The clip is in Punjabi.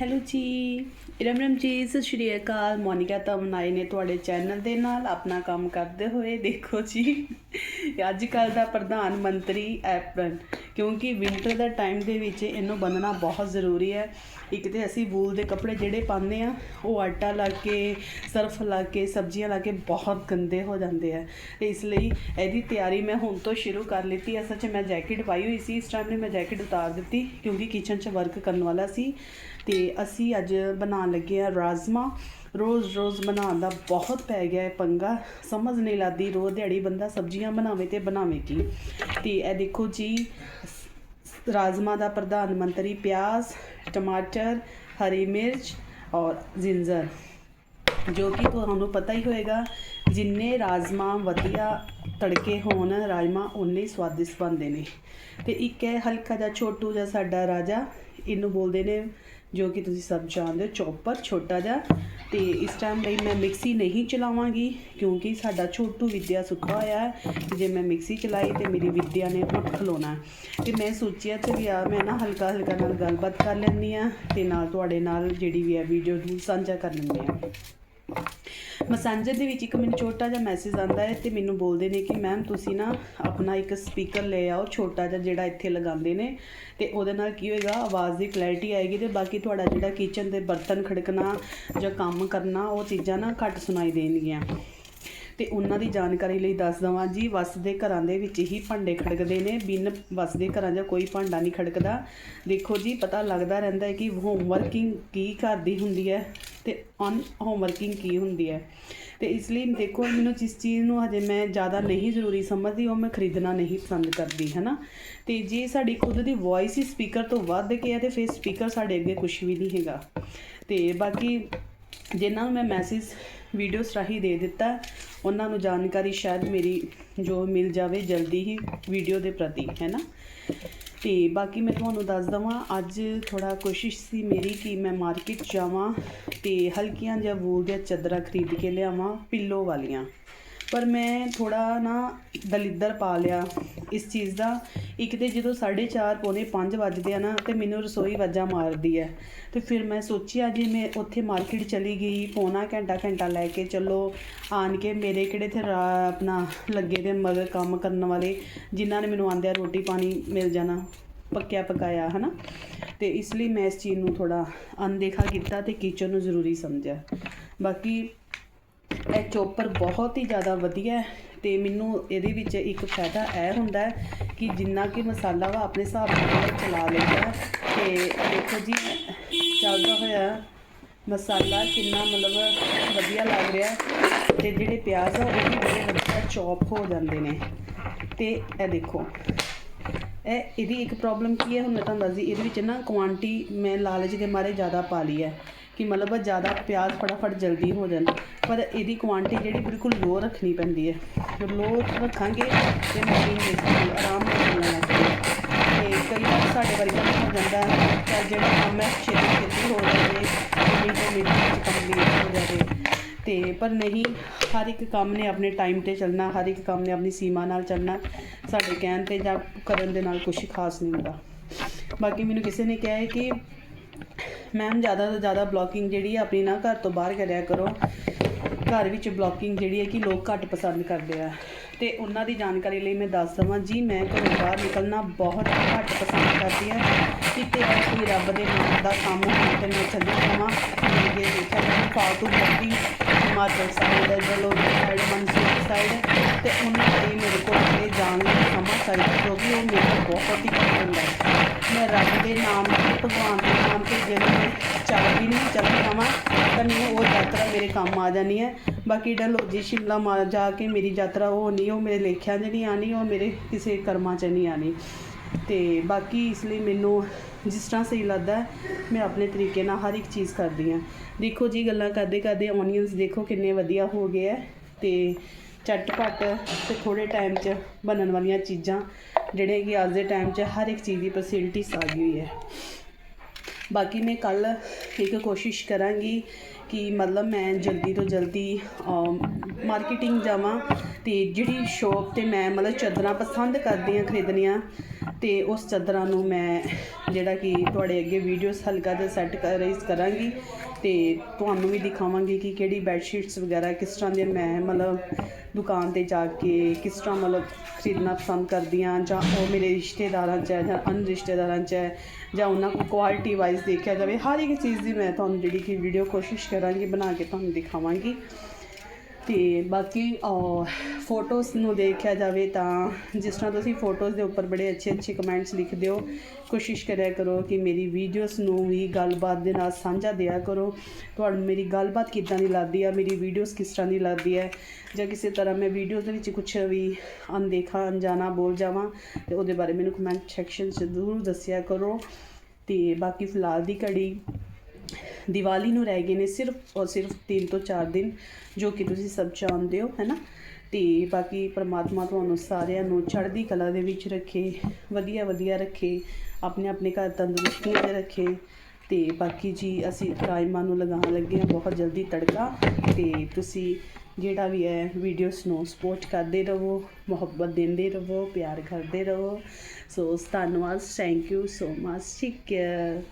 ਹੈਲੋ ਜੀ। ਰਮ ਰਮ ਜੀ, ਸਤਿ ਸ਼੍ਰੀ ਅਕਾਲ। ਮੋਨਿਕਾ ਤਮਨ ਆਏ ਨੇ ਤੁਹਾਡੇ ਚੈਨਲ ਦੇ ਨਾਲ। ਆਪਣਾ ਕੰਮ ਕਰਦੇ ਹੋਏ ਦੇਖੋ ਜੀ। ਅੱਜ ਕੱਲ ਦਾ ਪ੍ਰਧਾਨ ਮੰਤਰੀ ਐਪਰਨ, ਕਿਉਂਕਿ ਵਿੰਟਰ ਦਾ ਟਾਈਮ ਦੇ ਵਿੱਚ ਇਹਨੂੰ ਬੰਨਣਾ ਬਹੁਤ ਜ਼ਰੂਰੀ ਹੈ। ਇੱਕ ਤੇ ਅਸੀਂ ਵੂਲ ਦੇ ਕੱਪੜੇ ਜਿਹੜੇ ਪਾਉਂਦੇ ਆ ਉਹ ਆਟਾ ਲਾ ਕੇ, ਸਰਫ ਲਾ ਕੇ, ਸਬਜ਼ੀਆਂ ਲਾ ਕੇ ਬਹੁਤ ਗੰਦੇ ਹੋ ਜਾਂਦੇ ਆ। ਤੇ ਇਸ ਲਈ ਇਹਦੀ ਤਿਆਰੀ ਮੈਂ ਹੁਣ ਤੋਂ ਸ਼ੁਰੂ ਕਰ ਲਿੱਤੀ ਅਸਲ 'ਚ ਮੈਂ ਜੈਕਟ ਪਾਈ ਹੋਈ ਸੀ, ਇਸ ਟਾਈਮ ਨੇ ਮੈਂ ਜੈਕਟ ਉਤਾਰ ਦਿੱਤੀ, ਕਿਉਂਕਿ ਕਿਚਨ 'ਚ ਵਰਕ ਕਰਨ ਵਾਲਾ ਸੀ। ਤੇ ਅਸੀਂ ਅੱਜ ਬਣਾਉਣ ਲੱਗੇ ਆ ਰਾਜਮਾ ਰੋਜ਼ ਰੋਜ਼ ਬਣਾਉਣ ਦਾ ਬਹੁਤ ਪੈ ਗਿਆ ਹੈ ਪੰਗਾ। ਸਮਝ ਨਹੀਂ ਲੱਗਦੀ ਰੋਜ਼ ਦਿਹਾੜੀ ਬੰਦਾ ਸਬਜ਼ੀਆਂ ਬਣਾਵੇ ਤੇ ਬਣਾਵੇ ਕੀ। ਤੇ ਇਹ ਦੇਖੋ ਜੀ ਰਾਜਮਾ ਦਾ ਪ੍ਰਧਾਨ ਮੰਤਰੀ ਪਿਆਜ਼, ਟਮਾਟਰ, ਹਰੀ ਮਿਰਚ ਔਰ ਜਿੰਜਰ। ਜੋ ਕਿ ਤੁਹਾਨੂੰ ਪਤਾ ਹੀ ਹੋਏਗਾ, ਜਿੰਨੇ ਰਾਜਮਾ ਵਧੀਆ ਤੜਕੇ ਹੋਣ ਰਾਜਮਾ ਉਨੇ ਹੀ ਸਵਾਦਿਸ਼ਟ ਬਣਦੇ ਨੇ। ਤੇ ਇੱਕ ਹੈ ਹਲਕਾ ਜਿਹਾ, ਛੋਟੂ ਜਿਹਾ ਸਾਡਾ ਰਾਜਾ ਇਹਨੂੰ ਬੋਲਦੇ ਨੇ ਜੋ ਕਿ ਤੁਸੀਂ ਸਭ ਜਾਣਦੇ ਹੋ, ਚੌਪਰ ਛੋਟਾ ਜਿਹਾ। ਤੇ ਇਸ ਟਾਈਮ ਲਈ ਮੈਂ ਮਿਕਸੀ ਨਹੀਂ ਚਲਾਵਾਂਗੀ ਕਿਉਂਕਿ ਸਾਡਾ ਛੋਟੂ ਵਿਦਿਆ ਸੁੱਤਾ ਹੋਇਆ ਹੈ। ਜੇ ਮੈਂ ਮਿਕਸੀ ਚਲਾਈ ਤੇ ਮੇਰੀ ਵਿਦਿਆ ਨੇ ਉੱਠ ਖਲੋਣਾ ਹੈ। ਤੇ ਮੈਂ ਸੋਚਿਆ ਤੇ ਵੀ ਆ, ਮੈਂ ਨਾ ਹਲਕਾ ਹਲਕਾ ਨਾਲ ਗੱਲਬਾਤ ਕਰ ਲੈਂਦੀ ਆ ਤੇ ਨਾਲ ਤੁਹਾਡੇ ਨਾਲ ਜਿਹੜੀ ਵੀ ਹੈ ਵੀਡੀਓ ਨੂੰ ਸਾਂਝਾ ਕਰ ਲੈਂਦੇ ਆ ਮੈਸੇਂਜਰ ਦੇ ਵਿੱਚ ਇੱਕ ਮੈਨੂੰ ਛੋਟਾ ਜਿਹਾ ਮੈਸੇਜ ਆਂਦਾ ਹੈ ਤੇ ਮੈਨੂੰ ਬੋਲਦੇ ਨੇ ਕਿ ਮੈਮ ਤੁਸੀਂ ਨਾ ਆਪਣਾ ਇੱਕ ਸਪੀਕਰ ਲੈ ਆਓ, ਛੋਟਾ ਜਿਹਾ ਜਿਹੜਾ ਇੱਥੇ ਲਗਾਉਂਦੇ ਨੇ ਤੇ ਉਹਦੇ ਨਾਲ ਕੀ ਹੋਏਗਾ, ਆਵਾਜ਼ ਦੀ ਕਲੈਰਿਟੀ ਆਏਗੀ ਤੇ ਬਾਕੀ ਤੁਹਾਡਾ ਜਿਹੜਾ ਕਿਚਨ ਦੇ ਬਰਤਨ ਖੜਕਣਾ ਜਾਂ ਕੰਮ ਕਰਨਾ ਉਹ ਚੀਜ਼ਾਂ ਨਾ ਘੱਟ ਸੁਣਾਈ ਦੇਣਗੀਆਂ। ਤੇ ਉਹਨਾਂ ਦੀ ਜਾਣਕਾਰੀ ਲਈ ਦੱਸ ਦਵਾਂ ਜੀ ਵਸਦੇ ਘਰਾਂ ਦੇ ਵਿੱਚ ਹੀ ਭਾਂਡੇ ਖੜਕਦੇ ਨੇ, ਬਿਨ ਵਸਦੇ ਘਰਾਂ 'ਚ ਕੋਈ ਭਾਂਡਾ ਨਹੀਂ ਖੜਕਦਾ। ਦੇਖੋ ਜੀ, ਪਤਾ ਲੱਗਦਾ ਰਹਿੰਦਾ ਹੈ ਕਿ ਹੋਮਵਰਕਿੰਗ ਕੀ ਕਰਦੀ ਹੁੰਦੀ ਹੈ ਤੇ ਅਨ ਹੋਮਵਰਕਿੰਗ ਕੀ ਹੁੰਦੀ ਹੈ। ਤੇ ਇਸ ਲਈ ਦੇਖੋ, ਮੈਨੂੰ ਜਿਸ ਚੀਜ਼ ਨੂੰ ਹਜੇ ਮੈਂ ਜ਼ਿਆਦਾ ਨਹੀਂ ਜ਼ਰੂਰੀ ਸਮਝਦੀ, ਉਹ ਮੈਂ ਖਰੀਦਣਾ ਨਹੀਂ ਪਸੰਦ ਕਰਦੀ ਹੈ ਨਾ ਤੇ ਜੇ ਸਾਡੀ ਖੁਦ ਦੀ ਵੌਇਸ ਹੀ ਸਪੀਕਰ ਤੋਂ ਵੱਧ ਕੇ ਹੈ ਤੇ ਫਿਰ ਸਪੀਕਰ ਸਾਡੇ ਅੱਗੇ ਕੁਝ ਵੀ ਨਹੀਂ ਹੈਗਾ। ਤੇ ਬਾਕੀ ਜਿਨ੍ਹਾਂ ਨੂੰ ਮੈਂ ਮੈਸੇਜ ਵੀਡੀਓਸ ਰਾਹੀਂ ਦੇ ਦਿੱਤਾ, ਉਹਨਾਂ ਨੂੰ ਜਾਣਕਾਰੀ ਸ਼ਾਇਦ ਮੇਰੀ ਜੋ ਮਿਲ ਜਾਵੇ ਜਲਦੀ ਹੀ ਵੀਡੀਓ ਦੇ ਪ੍ਰਤੀ, ਹੈ ਨਾ? ਤੇ ਬਾਕੀ ਮੈਂ ਤੁਹਾਨੂੰ ਦੱਸ ਦਵਾਂ, ਅੱਜ ਥੋੜਾ ਕੋਸ਼ਿਸ਼ ਸੀ ਮੇਰੀ ਕਿ ਮੈਂ ਮਾਰਕੀਟ ਜਾਵਾਂ ਤੇ ਹਲਕੀਆਂ ਜਿਹਾ ਵੂਲ ਦੀਆਂ ਚਾਦਰਾਂ ਖਰੀਦ ਕੇ ਲਿਆਵਾਂ ਪਿੱਲੋ ਵਾਲੀਆਂ। ਪਰ ਮੈਂ ਥੋੜਾ ਨਾ ਦਲਿੱਦਰ ਪਾ ਲਿਆ ਇਸ ਚੀਜ਼ ਦਾ। ਇੱਕ ਤੇ ਜਦੋਂ 4:30 ਪੌਣੇ 5 ਵੱਜਦੇ ਆ ਨਾ, ਤੇ ਮੈਨੂੰ ਰਸੋਈ ਵਾਜਾ ਮਾਰਦੀ ਹੈ ਤੇ ਫਿਰ ਮੈਂ ਸੋਚਿਆ ਜੀ ਮੈਂ ਉੱਥੇ ਮਾਰਕੀਟ ਚਲੀ ਗਈ, ਪੌਣਾ ਘੰਟਾ ਘੰਟਾ ਲੈ ਕੇ ਚੱਲੋ, ਆਣ ਕੇ ਮੇਰੇ ਕਿਹੜੇ ਤੇ ਆਪਣਾ ਲੱਗੇ ਦੇ ਮਗਰ ਕੰਮ ਕਰਨ ਵਾਲੇ, ਜਿਨ੍ਹਾਂ ਨੇ ਮੈਨੂੰ ਆਂਦਿਆਂ ਰੋਟੀ ਪਾਣੀ ਮਿਲ ਜਾਣਾ, ਪੱਕਿਆ ਪਕਾਇਆ, ਹਨਾ? ਤੇ ਇਸ ਲਈ ਮੈਂ ਇਸ ਚੀਜ਼ ਨੂੰ ਥੋੜਾ ਅਨਦੇਖਾ ਕੀਤਾ ਤੇ ਕਿਚਨ ਨੂੰ ਜ਼ਰੂਰੀ ਸਮਝਿਆ। ਬਾਕੀ ਇਹ ਚੋਪਰ ਬਹੁਤ ਹੀ ਜ਼ਿਆਦਾ ਵਧੀਆ ਹੈ ਤੇ ਮੈਨੂੰ ਇਹਦੇ ਵਿੱਚ ਇੱਕ ਫਾਇਦਾ ਇਹ ਹੁੰਦਾ ਕਿ ਜਿੰਨਾ ਕਿ ਮਸਾਲਾ ਵਾ ਆਪਣੇ ਹਿਸਾਬ ਨਾਲ ਚਲਾ ਲੈਂਦਾ ਹੈ। ਤੇ ਦੇਖੋ ਜੀ, ਚੱਲਦਾ ਹੋਇਆ ਮਸਾਲਾ ਕਿੰਨਾ ਮਤਲਬ ਵਧੀਆ ਲੱਗ ਰਿਹਾ ਹੈ ਤੇ ਜਿਹੜੇ ਪਿਆਜ਼ ਆ, ਉਹ ਵੀ ਬੜੇ ਵਧੀਆ ਚੌਪ ਹੋ ਜਾਂਦੇ ਨੇ। ਤੇ ਇਹ ਦੇਖੋ, ਇਹ ਇਹਦੀ ਇੱਕ ਪ੍ਰੋਬਲਮ ਕੀ ਹੈ? ਹੁਣ ਮੈਂ ਤੁਹਾਨੂੰ ਦੱਸਦੀ, ਇਹਦੇ ਵਿੱਚ ਨਾ ਕੁਆਂਟੀ ਮੈਂ ਲਾਲਚ ਦੇ ਮਾਰੇ ਜ਼ਿਆਦਾ ਪਾ ਲਈ ਹੈ। ਕਿ ਮਤਲਬ ਜ਼ਿਆਦਾ ਪਿਆਜ਼ ਫਟਾਫਟ ਜਲਦੀ ਹੋ ਜਾਣ ਪਰ ਇਹਦੀ ਕੁਆਂਟੀ ਜਿਹੜੀ ਬਿਲਕੁਲ ਲੋ ਰੱਖਣੀ ਪੈਂਦੀ ਹੈ। ਲੋ ਰੱਖਾਂਗੇ ਤੇ ਮਸ਼ੀਨ ਆਰਾਮ ਨਾਲ ਚੱਲਣ ਲੱਗਦੀ ਤੇ ਕਈ ਵਾਰ ਸਾਡੇ ਵਾਰੀ ਵੀ ਹੋ ਜਾਂਦਾ ਹੈ ਕਿ ਜਿਹੜਾ ਕੰਮ ਹੈ, ਛੇਤੀ ਛੇਤੀ ਹੋ ਜਾਵੇ, ਮਿੰਟ ਮਿੰਟ ਵਿੱਚ ਕੰਪਲੀਟ ਹੋ ਜਾਵੇ। ਤੇ ਪਰ ਨਹੀਂ, ਹਰ ਇੱਕ ਕੰਮ ਨੇ ਆਪਣੇ ਟਾਈਮ ਤੇ ਚੱਲਣਾ, ਹਰ ਇੱਕ ਕੰਮ ਨੇ ਆਪਣੀ ਸੀਮਾ ਨਾਲ ਚੱਲਣਾ। ਸਾਡੇ ਕਹਿਣ ਤੇ ਜਾਂ ਕਰਨ ਦੇ ਨਾਲ ਕੁਝ ਖਾਸ ਨਹੀਂ ਹੁੰਦਾ। ਬਾਕੀ ਮੈਨੂੰ ਕਿਸੇ ਨੇ ਕਿਹਾ ਹੈ ਕਿ ਮੈਮ ਜ਼ਿਆਦਾ ਤੋਂ ਜ਼ਿਆਦਾ ਬਲੌਕਿੰਗ ਜਿਹੜੀ ਹੈ ਆਪਣੀ ਨਾ ਘਰ ਤੋਂ ਬਾਹਰ ਕਰਿਆ ਕਰੋ। ਘਰ ਵਿੱਚ ਬਲੌਕਿੰਗ ਜਿਹੜੀ ਹੈ ਕਿ ਲੋਕ ਘੱਟ ਪਸੰਦ ਕਰਦੇ ਆ। ਤੇ ਉਹਨਾਂ ਦੀ ਜਾਣਕਾਰੀ ਲਈ ਮੈਂ ਦੱਸ ਦਵਾਂ, ਜੀ ਮੈਂ ਘਰੋਂ ਬਾਹਰ ਨਿਕਲਣਾ ਬਹੁਤ ਘੱਟ ਪਸੰਦ ਕਰਦੀ ਹਾਂ। ਕਿਤੇ ਹੈ ਕੋਈ ਰੱਬ ਦੇ ਨਾਮ ਦਾ ਕੰਮ ਹੋਵੇ ਤੇ ਮੈਂ ਚੱਲੀ ਜਾਵਾਂ। ਮੇਰੇ ਦੇਖਿਆ ਮੈਂ ਫਾਲਤੂ blocking Himachal side Jalori side Mansoor side ਤੇ ਉਹਨਾਂ ਲਈ ਮੇਰੇ ਕੋਲ ਇਹ ਜਾਣ ਲਈ ਸਮਾਂ ਚਾਹੀਦਾ ਕਿਉਂਕਿ ਉਹ ਮੇਰੇ ਬਹੁਤ ਹੀ ਪਸੰਦ ਹੁੰਦਾ ਹੈ। ਮੈਂ ਰੱਬ ਦੇ ਨਾਮ ਤੇ, ਭਗਵਾਨ ਦੇ ਨਾਮ ਤੇ ਜੇ ਮੈਂ ਚੱਲ ਨਹੀਂ ਚੱਲ ਜਾਵਾਂ ਤਾਂ ਮੈਨੂੰ ਉਹ ਯਾਤਰਾ ਮੇਰੇ ਕੰਮ ਆ ਜਾਣੀ ਹੈ। ਬਾਕੀ ਡਲਹੌਜੀ ਸ਼ਿਮਲਾ ਮਾ ਜਾ ਕੇ ਮੇਰੀ ਯਾਤਰਾ ਉਹ ਨਹੀਂ, ਉਹ ਮੇਰੇ ਲੇਖਿਆਂ 'ਚ ਨਹੀਂ ਆਣੀ ਉਹ ਮੇਰੇ ਕਿਸੇ ਕਰਮਾਂ 'ਚ ਨਹੀਂ ਆਣੀ ਤੇ ਬਾਕੀ ਇਸ ਲਈ ਮੈਨੂੰ ਜਿਸ ਤਰ੍ਹਾਂ ਸਹੀ ਲੱਗਦਾ ਮੈਂ ਆਪਣੇ ਤਰੀਕੇ ਨਾਲ ਹਰ ਇੱਕ ਚੀਜ਼ ਕਰਦੀ ਹਾਂ। ਦੇਖੋ ਜੀ, ਗੱਲਾਂ ਕਰਦੇ ਕਰਦੇ ਓਨੀਅਨਸ ਦੇਖੋ ਕਿੰਨੇ ਵਧੀਆ ਹੋ ਗਏ ਹੈ। ਤੇ ਝਟਪਟ ਤੇ ਥੋੜੇ ਟਾਈਮ 'ਚ ਬਣਨ ਵਾਲੀਆਂ ਚੀਜ਼ਾਂ ਜਿਹੜੇ ਕਿ ਅੱਜ ਦੇ ਟਾਈਮ 'ਚ ਹਰ ਇੱਕ ਚੀਜ਼ ਦੀ ਫੈਸਿਲਿਟੀਸ ਆ ਗਈ ਹੋਈ ਹੈ। ਬਾਕੀ ਮੈਂ ਕੱਲ ਇੱਕ ਕੋਸ਼ਿਸ਼ ਕਰਾਂਗੀ ਕਿ ਮਤਲਬ ਮੈਂ ਜਲਦੀ ਤੋਂ ਜਲਦੀ ਮਾਰਕੀਟਿੰਗ ਜਾਵਾਂ ਤੇ ਜਿਹੜੀ ਸ਼ੋਪ ਤੇ ਮੈਂ ਮਤਲਬ ਚਾਦਰਾਂ ਪਸੰਦ ਕਰਦੀ ਹਾਂ ਖਰੀਦਣੀਆਂ ਤੇ ਉਸ ਚਾਦਰਾਂ ਨੂੰ ਮੈਂ ਜਿਹੜਾ ਕਿ ਤੁਹਾਡੇ ਅੱਗੇ ਵੀਡੀਓਸ ਹਲਕਾ ਜਿਹਾ ਸੈੱਟ ਕਰ ਰਹੀ ਕਰਾਂਗੀ ਤੇ ਤੁਹਾਨੂੰ ਵੀ ਦਿਖਾਵਾਂਗੀ ਕਿ ਕਿਹੜੀ ਬੈੱਡ ਸ਼ੀਟਸ ਵਗੈਰਾ ਕਿਸ ਤਰ੍ਹਾਂ ਦੇ ਮੈਂ ਮਤਲਬ ਦੁਕਾਨ ਤੇ ਜਾ ਕੇ ਕਿਸ ਤਰ੍ਹਾਂ ਮਤਲਬ ਖਰੀਦਣਾ ਪਸੰਦ ਕਰਦੀ ਹਾਂ ਜਾਂ ਉਹ ਮੇਰੇ ਰਿਸ਼ਤੇਦਾਰਾਂ 'ਚ ਹੈ ਜਾਂ ਅਨ ਰਿਸ਼ਤੇਦਾਰਾਂ 'ਚ ਹੈ ਜਾਂ ਉਹਨਾਂ ਕੋਲ ਕੁਆਲਿਟੀ ਵਾਈਜ਼ ਦੇਖਿਆ ਜਾਵੇ, ਹਰ ਇੱਕ ਚੀਜ਼ ਦੀ ਮੈਂ ਤੁਹਾਨੂੰ ਜਿਹੜੀ ਕਿ ਵੀਡੀਓ ਕੋਸ਼ਿਸ਼ ਕਰਾਂਗੀ, ਬਣਾ ਕੇ ਤੁਹਾਨੂੰ ਦਿਖਾਵਾਂਗੀ। ਤੇ ਬਾਕੀ ਫੋਟੋਸ ਨੂੰ ਦੇਖਿਆ ਜਾਵੇ ਤਾਂ ਜਿਸ ਤਰ੍ਹਾਂ ਤੁਸੀਂ ਫੋਟੋਜ਼ ਦੇ ਉੱਪਰ ਬੜੇ ਅੱਛੇ ਅੱਛੇ ਕਮੈਂਟਸ ਲਿਖਦੇ ਹੋ, ਕੋਸ਼ਿਸ਼ ਕਰਿਆ ਕਰੋ ਕਿ ਮੇਰੀ ਵੀਡੀਓਜ਼ ਨੂੰ ਵੀ ਗੱਲਬਾਤ ਦੇ ਨਾਲ ਸਾਂਝਾ ਦਿਆ ਕਰੋ। ਤੁਹਾਨੂੰ ਮੇਰੀ ਗੱਲਬਾਤ ਕਿੱਦਾਂ ਦੀ ਲੱਗਦੀ ਆ, ਮੇਰੀ ਵੀਡੀਓਜ਼ ਕਿਸ ਤਰ੍ਹਾਂ ਦੀ ਲੱਗਦੀ ਹੈ ਜਾਂ ਕਿਸੇ ਤਰ੍ਹਾਂ ਮੈਂ ਵੀਡੀਓਜ਼ ਦੇ ਵਿੱਚ ਕੁਝ ਵੀ ਅਣਦੇਖਾ, ਅਣਜਾਣਾ ਬੋਲ ਜਾਵਾਂ, ਤੇ ਉਹਦੇ ਬਾਰੇ ਮੈਨੂੰ ਕਮੈਂਟ ਸੈਕਸ਼ਨ 'ਚ ਜ਼ਰੂਰ ਦੱਸਿਆ ਕਰੋ। ਤੇ ਬਾਕੀ ਫਿਲਹਾਲ ਦੀ ਘੜੀ ਦੀਵਾਲੀ ਨੂੰ ਰਹਿ ਗਏ ਨੇ ਸਿਰਫ ਔਰ ਸਿਰਫ 3 ਤੋਂ 4 ਦਿਨ, ਜੋ ਕਿ ਤੁਸੀਂ ਸਭ ਜਾਣਦੇ ਹੋ ਹੈਨਾ ਤੇ ਬਾਕੀ ਪ੍ਰਮਾਤਮਾ ਤੁਹਾਨੂੰ ਸਾਰਿਆਂ ਨੂੰ ਚੜ੍ਹਦੀ ਕਲਾ ਦੇ ਵਿੱਚ ਰੱਖੇ, ਵਧੀਆ ਵਧੀਆ ਰੱਖੇ, ਆਪਣੇ ਆਪਣੇ ਘਰ ਤੰਦਰੁਸਤੀ 'ਚ ਰੱਖੇ। ਤੇ ਬਾਕੀ ਜੀ, ਅਸੀਂ ਰਾਜਮਾ ਨੂੰ ਲਗਾਉਣ ਲੱਗੇ ਹਾਂ ਬਹੁਤ ਜਲਦੀ ਤੜਕਾ। ਤੇ ਤੁਸੀਂ ਜਿਹੜਾ ਵੀ ਹੈ ਵੀਡੀਓਸ ਨੂੰ ਸਪੋਰਟ ਕਰਦੇ ਰਹੋ, ਮੁਹੱਬਤ ਦਿੰਦੇ ਰਹੋ, ਪਿਆਰ ਕਰਦੇ ਰਹੋ। ਸੋ ਧੰਨਵਾਦ thank you so much take care